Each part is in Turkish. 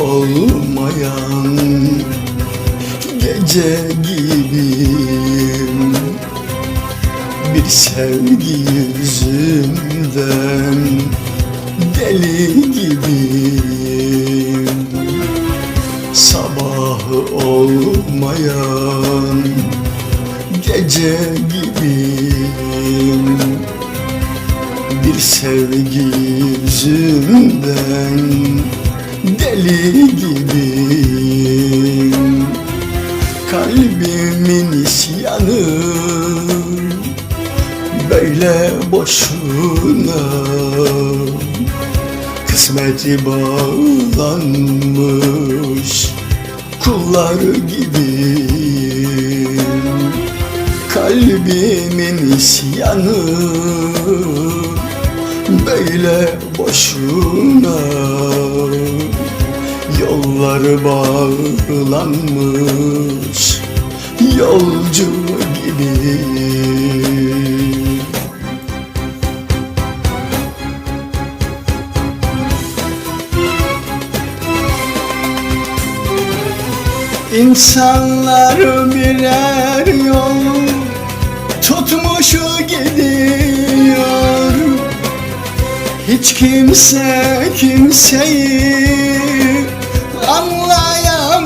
olmayan gece gibiyim. Bir sevgi yüzünden deli gibiyim. Sabahı olmayan gece gibiyim. Bir sevgi yüzünden deli gibiyim Kalbimin isyanı böyle boşuna. Kısmeti bağlanmış kullar gibiyim Kalbimin isyanı böyle boşuna Yolları bağlanmış yolcu gibi. İnsanlar birer yol tutmuş gidiyor Hiç kimse kimseyi anlayamıyor.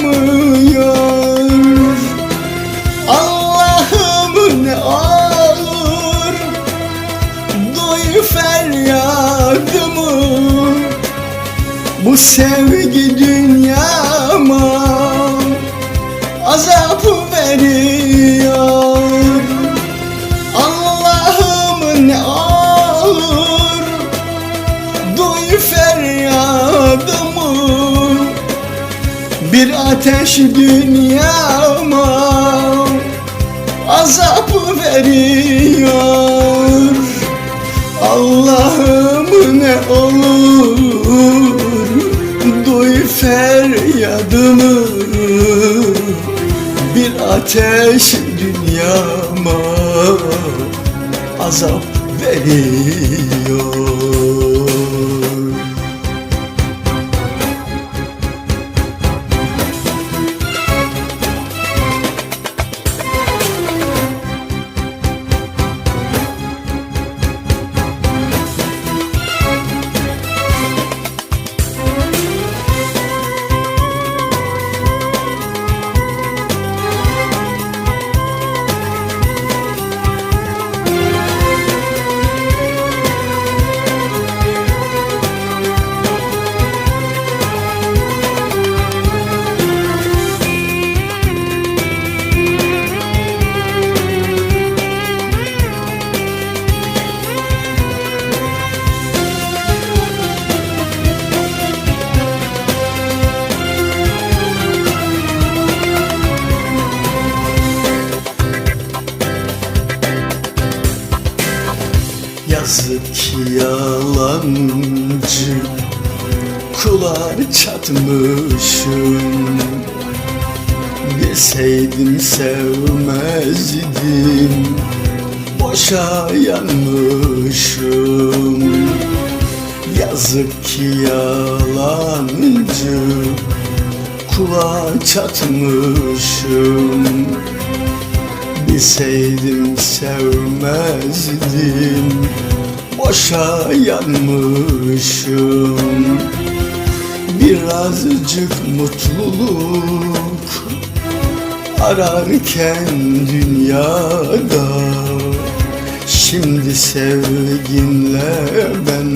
Allah'ım ne olur duy feryadımı. Bu sevgi dünyama azap veriyor Bir ateş dünyama azap veriyor. Allah'ım ne olur duy feryadımı. Bir ateş dünyama azap veriyor yalancı Kula çatmışım. Bilseydim sevmezdim Boşa yanmışım. Yazık ki yalancı Kula çatmışım. Bilseydim sevmezdim Boşa yanmışım. Birazcık mutluluk Ararken dünyada. Şimdi sevginle ben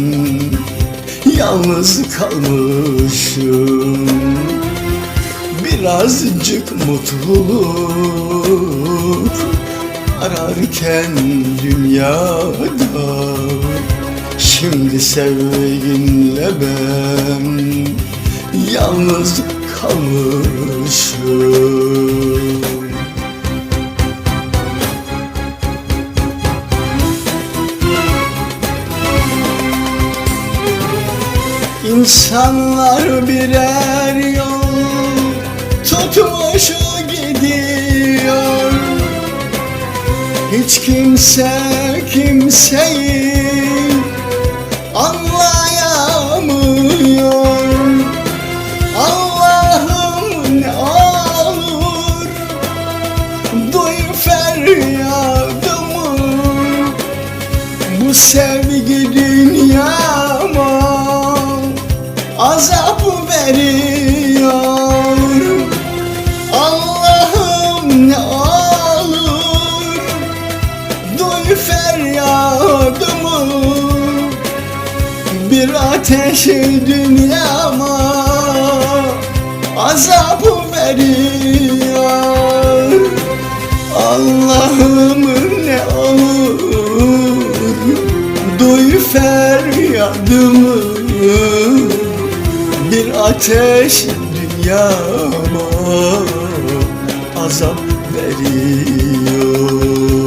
Yalnız kalmışım. Birazcık mutluluk ararken dünyada Şimdi sevginle ben yalnız kalmışım. İnsanlar birer yol Hiç kimse kimseyi anlayamıyor. Allah'ım ne olur duy feryadımı. Bu sevgi dünyama azap verir. Ateş dünyama azap veriyor Allah'ım ne olur duy feryadımı. Bir ateş dünyama azap veriyor